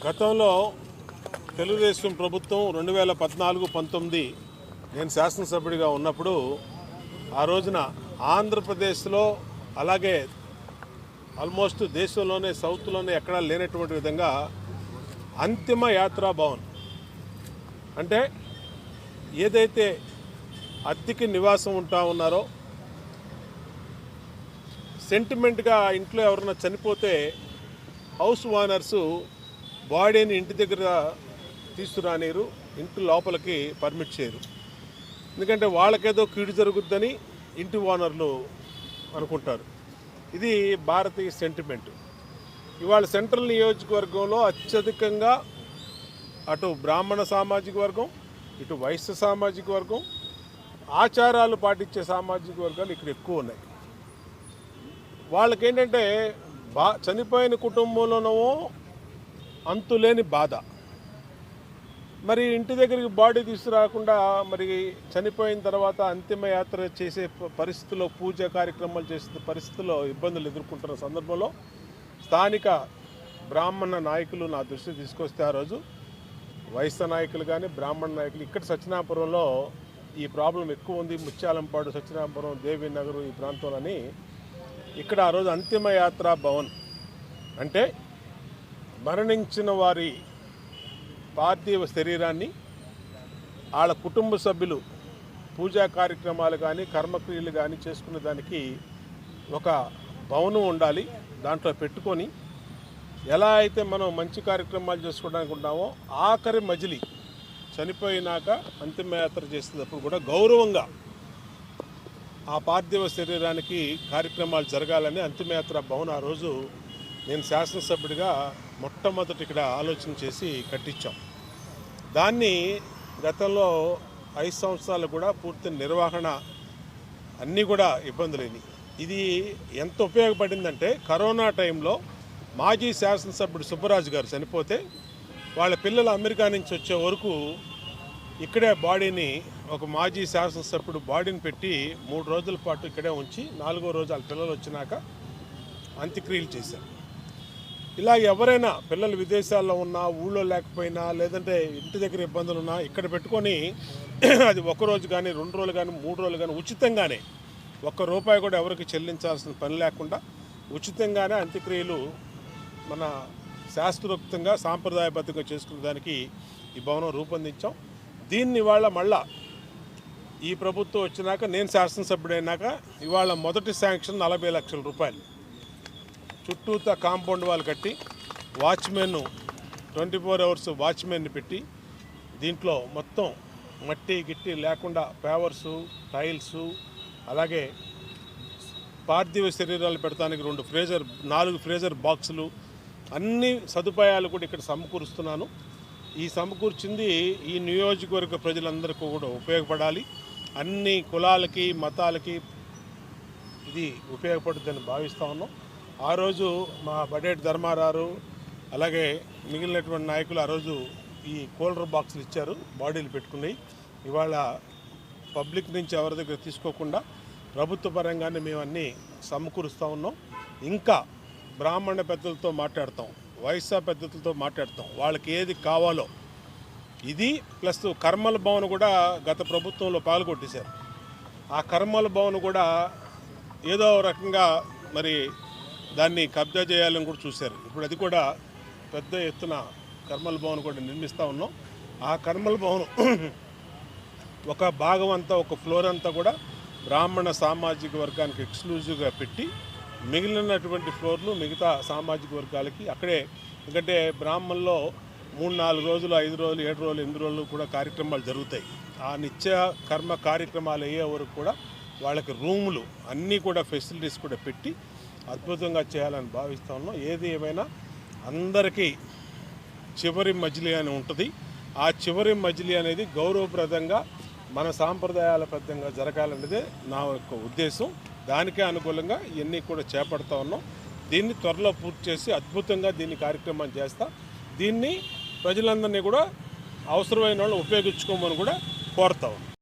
గతంలో తెలుగుదేశం ప్రభుత్వం రెండు వేల పద్నాలుగు పంతొమ్మిది నేను శాసనసభ్యుడిగా ఉన్నప్పుడు ఆ రోజున ఆంధ్రప్రదేశ్లో అలాగే ఆల్మోస్ట్ దేశంలోనే సౌత్లోనే ఎక్కడా లేనటువంటి విధంగా అంతిమ యాత్రా భవన్ అంటే ఏదైతే అద్దెకి నివాసం ఉంటా ఉన్నారో సెంటిమెంట్గా ఇంట్లో ఎవరైనా చనిపోతే హౌస్ ఓనర్సు బాడీని ఇంటి దగ్గర తీసుకురానిరు ఇంటి లోపలికి పర్మిట్ చేయరు. ఎందుకంటే వాళ్ళకేదో కీడు జరుగుద్దని ఇంటి ఓనర్లు అనుకుంటారు. ఇది భారతీయ సెంటిమెంట్ ఇవాళ సెంట్రల్ నియోజకవర్గంలో అత్యధికంగా అటు బ్రాహ్మణ సామాజిక వర్గం ఇటు వైశ్య సామాజిక వర్గం ఆచారాలు పాటించే సామాజిక వర్గాలు ఇక్కడ ఎక్కువ ఉన్నాయి. వాళ్ళకేంటంటే బా చనిపోయిన కుటుంబంలోనో అంతులేని బాధ. మరి ఇంటి దగ్గరికి బాడీ తీసుకురాకుండా మరి చనిపోయిన తర్వాత అంతిమయాత్ర చేసే ప- పరిస్థితిలో పూజ కార్యక్రమాలు చేసే పరిస్థితిలో ఇబ్బందులు ఎదుర్కొంటున్న సందర్భంలో స్థానిక బ్రాహ్మణ నాయకులు నా దృష్టి తీసుకొస్తే ఆ రోజు వైశ్య నాయకులు కానీ బ్రాహ్మణ నాయకులు ఇక్కడ సత్యనాపురంలో ఈ ప్రాబ్లం ఎక్కువ ఉంది. ముత్యాలంపాడు సత్యనాపురం దేవీనగర్ ఈ ప్రాంతంలోని ఇక్కడ ఆ రోజు అంతిమయాత్ర భవన్. అంటే మరణించిన వారి పార్థివ శరీరాన్ని వాళ్ళ కుటుంబ సభ్యులు పూజా కార్యక్రమాలు కానీ కర్మక్రియలు కానీ చేసుకునే దానికి ఒక భవనం ఉండాలి. దాంట్లో పెట్టుకొని ఎలా అయితే మనం మంచి కార్యక్రమాలు చేసుకోవడానికి ఉంటామో ఆఖరి మజిలి చనిపోయినాక అంతిమయాత్ర చేసేటప్పుడు కూడా గౌరవంగా ఆ పార్థివ శరీరానికి కార్యక్రమాలు జరగాలని అంతిమయాత్ర భవన్ ఆ రోజు నేను శాసనసభ్యుడిగా మొట్టమొదటి ఇక్కడ ఆలోచన చేసి కట్టించాం. దాన్ని గతంలో ఐదు సంవత్సరాలు కూడా పూర్తి నిర్వహణ అన్నీ కూడా ఇబ్బందులేని ఇది ఎంత ఉపయోగపడిందంటే కరోనా టైంలో మాజీ శాసనసభ్యుడు సుబ్బరాజు గారు చనిపోతే వాళ్ళ పిల్లలు అమెరికా నుంచి వచ్చే వరకు ఇక్కడే బాడీని ఒక మాజీ శాసనసభ్యుడు బాడీని పెట్టి మూడు రోజుల పాటు ఇక్కడే ఉంచి నాలుగో రోజు వాళ్ళ పిల్లలు వచ్చినాక అంత్యక్రియలు చేశారు. ఇలా ఎవరైనా పిల్లలు విదేశాల్లో ఉన్నా ఊళ్ళో లేకపోయినా లేదంటే ఇంటి దగ్గర ఇబ్బందులు ఉన్నా ఇక్కడ పెట్టుకొని అది ఒక రోజు కానీ రెండు రోజులు కానీ మూడు రోజులు కానీ ఉచితంగానే ఒక్క రూపాయి కూడా ఎవరికి చెల్లించాల్సిన పని లేకుండా ఉచితంగానే అంత్యక్రియలు మన శాస్త్రోక్తంగా సాంప్రదాయబద్ధంగా చేసుకునే దానికి ఈ భవనం రూపొందించాం. దీన్ని ఇవాళ మళ్ళా ఈ ప్రభుత్వం వచ్చినాక నేను శాసనసభ్యుడైనాక ఇవాళ మొదటి శాంక్షన్ నలభై లక్షల రూపాయలు. చుట్టూతా కాంపౌండ్ వాళ్ళు కట్టి వాచ్మెన్ ట్వంటీ ఫోర్ అవర్స్ వాచ్మెన్ని పెట్టి దీంట్లో మొత్తం మట్టి గిట్టి లేకుండా పేవర్సు టైల్సు అలాగే పార్థివ శరీరాలు పెడతానికి రెండు ఫ్రేజర్ నాలుగు ఫ్రేజర్ బాక్సులు అన్ని సదుపాయాలు కూడా ఇక్కడ సమకూరుస్తున్నాను. ఈ సమకూర్చింది ఈ నియోజకవర్గ ప్రజలందరికీ కూడా ఉపయోగపడాలి. అన్ని కులాలకి మతాలకి ఇది ఉపయోగపడుతుందని భావిస్తా ఉన్నాం. ఆ రోజు మా బడేట్ ధర్మారావు అలాగే మిగిలినటువంటి నాయకులు ఆ రోజు ఈ కూలర్ బాక్సులు ఇచ్చారు బాడీలు పెట్టుకుని. ఇవాళ పబ్లిక్ నుంచి ఎవరి దగ్గర తీసుకోకుండా ప్రభుత్వ పరంగానే మేము అన్నీ సమకూరుస్తూ ఉన్నాం. ఇంకా బ్రాహ్మణ పెద్దలతో మాట్లాడతాం వైశ్య పెద్దలతో మాట్లాడతాం. వాళ్ళకి ఏది కావాలో ఇది ప్లస్ కర్మల భవన్ కూడా గత ప్రభుత్వంలో పాల్గొట్టేశారు. ఆ కర్మల భవన్ కూడా ఏదో రకంగా మరి దాన్ని కబ్జా చేయాలని కూడా చూశారు. ఇప్పుడు అది కూడా పెద్ద ఎత్తున కర్మల భవన్ కూడా నిర్మిస్తూ ఉన్నాం. ఆ కర్మల భవన్ ఒక భాగం అంతా ఒక ఫ్లోర్ అంతా కూడా బ్రాహ్మణ సామాజిక వర్గానికి ఎక్స్క్లూజివ్గా పెట్టి మిగిలినటువంటి ఫ్లోర్లు మిగతా సామాజిక వర్గాలకి అక్కడే ఎందుకంటే బ్రాహ్మణంలో మూడు నాలుగు రోజులు ఐదు రోజులు ఏడు రోజులు ఎనిమిది రోజులు కూడా కార్యక్రమాలు జరుగుతాయి. ఆ నిత్య కర్మ కార్యక్రమాలు అయ్యే వరకు కూడా వాళ్ళకి రూములు అన్నీ కూడా ఫెసిలిటీస్ కూడా పెట్టి అద్భుతంగా చేయాలని భావిస్తా ఉన్నాం. ఏది ఏమైనా అందరికీ చివరి మజిలీ అని ఉంటుంది. ఆ చివరి మజిలీ అనేది గౌరవప్రదంగా మన సాంప్రదాయాల బద్ధంగా జరగాలనేదే నా యొక్క ఉద్దేశం. దానికే అనుకూలంగా ఇవన్నీ కూడా చేపడతా ఉన్నాం. దీన్ని త్వరలో పూర్తి చేసి అద్భుతంగా దీన్ని కార్యక్రమం చేస్తా. దీన్ని ప్రజలందరినీ కూడా అవసరమైన వాళ్ళు ఉపయోగించుకోమని కూడా కోరుతా ఉన్నాం.